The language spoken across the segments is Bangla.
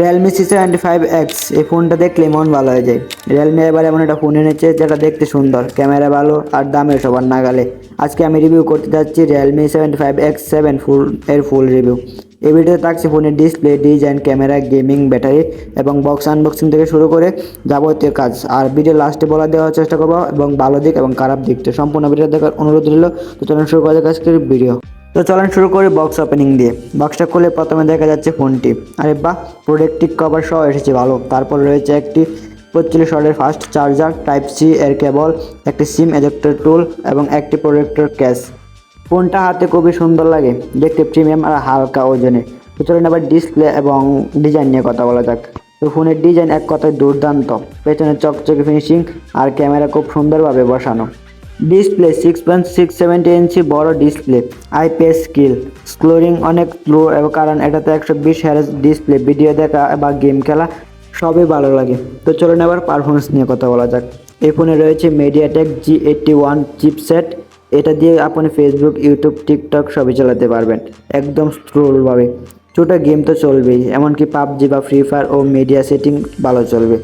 Realme C seventy five X এই ফোনটা দেখলে মন ভালো হয়ে যায়। রিয়েলমি এবার এমন একটা ফোন এনেছে, যেটা দেখতে সুন্দর, ক্যামেরা ভালো আর দামের সবার নাগালে। আজকে আমি রিভিউ করতে যাচ্ছি Realme seventy five X seven full এর ফুল রিভিউ এই ভিডিওতে থাকছে ফোনের display design camera gaming battery এবং বক্স আনবক্সিং থেকে শুরু করে যাবতীয় কাজ। আর ভিডিও লাস্টে বলা দেওয়ার চেষ্টা করব এবং ভালো দিক এবং খারাপ দিকটা সম্পূর্ণ ভিডিও দেখার অনুরোধ রইল। তো চলুন শুরু করা যাক আজকের ভিডিও তো চলেন শুরু করি বক্স ওপেনিং দিয়ে। বক্সটা খুলে প্রথমে দেখা যাচ্ছে ফোনটি। আরে বাহ প্রোটেক্টিভ কভার সহ এসেছে ভালো। তারপর রয়েছে একটি পঁয়ত্রিশ ওয়াটের ফাস্ট চার্জার টাইপ সি এর কেবল একটি সিম এজেক্টর টুল এবং একটি প্রোটেক্টর ক্যাশ ফোনটা হাতে খুবই সুন্দর লাগে, দেখতে প্রিমিয়াম আর হালকা ওজনে। তো চলুন আবার ডিসপ্লে এবং ডিজাইন নিয়ে কথা বলা যাক। তো ফোনের ডিজাইন এক কথায় দুর্দান্ত। পেছনে চকচকে ফিনিশিং আর ক্যামেরা খুব সুন্দরভাবে বসানো। Display six point six seventy inch বড় ডিসপ্লে আইপিএস স্কিল স্ক্লোরিং অনেক স্লো কারণ এটাতে একশো বিশ হ্যারেস ডিসপ্লে ভিডিও দেখা বা গেম খেলা সবই ভালো লাগে। তো চলুন এবার পারফরমেন্স নিয়ে কথা বলা যাক। এই ফোনে রয়েছে MediaTek G eighty one chipset এটা দিয়ে আপনি ফেসবুক ইউটিউব টিকটক সবই চালাতে পারবেন, একদম স্ট্রোলভাবে ছোটো গেম তো চলবেই, এমনকি পাবজি বা ফ্রি ফায়ার ও মিডিয়া সেটিং ভালো চলবে।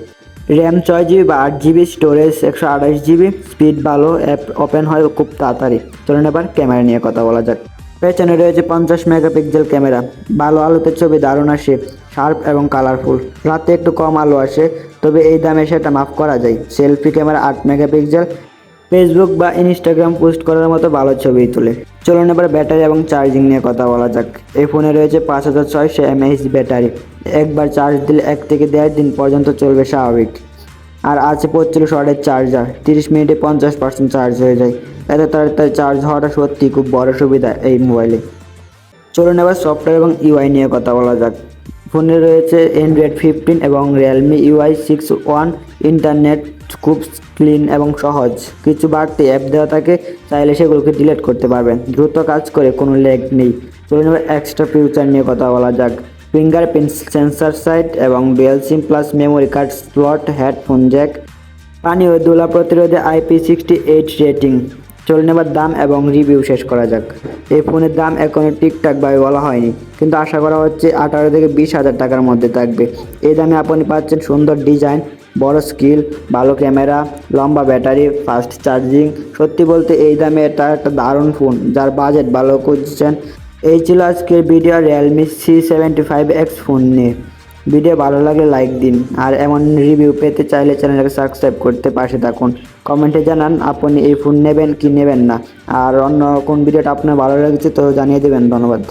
র্যাম ছয় জিবি বা আট জিবি, স্টোরেজ একশো আঠাশ জিবি, স্পিড ভালো, অ্যাপ ওপেন হয় খুব তাড়াতাড়ি। চলুন এবার ক্যামেরা নিয়ে কথা বলা যাক। পেছনে রয়েছে পঞ্চাশ মেগাপিক্সেল ক্যামেরা। ভালো আলোতে ছবি দারুণ আসে, শার্প এবং কালারফুল। রাতে একটু কম আলো আসে, তবে এই দামে সেটা মাফ করা যায়। সেলফি ক্যামেরা আট মেগাপিক্সেল। ফেসবুক বা ইনস্টাগ্রাম পোস্ট করার মতো ভালো ছবি তোলে। চলুন এবার ব্যাটারি এবং চার্জিং নিয়ে কথা বলা যাক। এই ফোনে রয়েছে পাঁচ হাজার ছয়শো এমএইচ ব্যাটারি। একবার চার্জ দিলে এক থেকে দেড় দিন পর্যন্ত চলবে স্বাভাবিক। আর আছে পঁয়ত্রিশ ওয়াটের চার্জার, তিরিশ মিনিটে পঞ্চাশ পার্সেন্ট চার্জ হয়ে যায়। এত তাড়াতাড়ি চার্জ হওয়াটা সত্যি খুব বড় সুবিধা এই মোবাইলে। চলুন এবার সফটওয়্যার এবং ইউআই নিয়ে কথা বলা যাক। ফোনে রয়েছে অ্যান্ড্রয়েড ফিফটিন এবং Realme UI six one internet খুব ক্লিন এবং সহজ। কিছু বাড়তি অ্যাপ দেওয়া থাকে, চাইলে সেগুলোকে ডিলিট করতে পারবেন। দ্রুত কাজ করে কোনো লেগ নেই। চলুন এক্সট্রা ফিউচার নিয়ে কথা বলা যাক। ফিঙ্গারপ্রিন্ট সেন্সার সাইট এবং dual SIM plus memory card slot headphone jack পানি ও দোলা প্রতিরোধে আইপি সিক্সটি এইট রেটিং চলুন এবার দাম এবং রিভিউ শেষ করা যাক। এই ফোনের দাম এখনও ঠিকঠাকভাবে বলা হয়নি, কিন্তু আশা করা হচ্ছে আঠারো থেকে বিশ হাজার টাকার মধ্যে থাকবে। এই দামে আপনি পাচ্ছেন সুন্দর ডিজাইন, বড় স্কিল, ভালো ক্যামেরা, লম্বা ব্যাটারি, ফাস্ট চার্জিং। সত্যি বলতে এই দামে এটা একটা দারুণ ফোন, যার বাজেট ভালো খুঁজছেন। এই ছিল আজকের video Realme C seventy five X phone নিয়ে। ভিডিও ভালো লাগলে লাইক দিন। আর এমন রিভিউ পেতে চাইলে চ্যানেলটাকে সাবস্ক্রাইব করতে পাশে থাকুন। কমেন্টে জানান, আপনি এই ফোন নেবেন কি নেবেন না? আর অন্য কোন ভিডিওটা আপনার ভালো লেগেছে তো জানিয়ে দেবেন। ধন্যবাদ।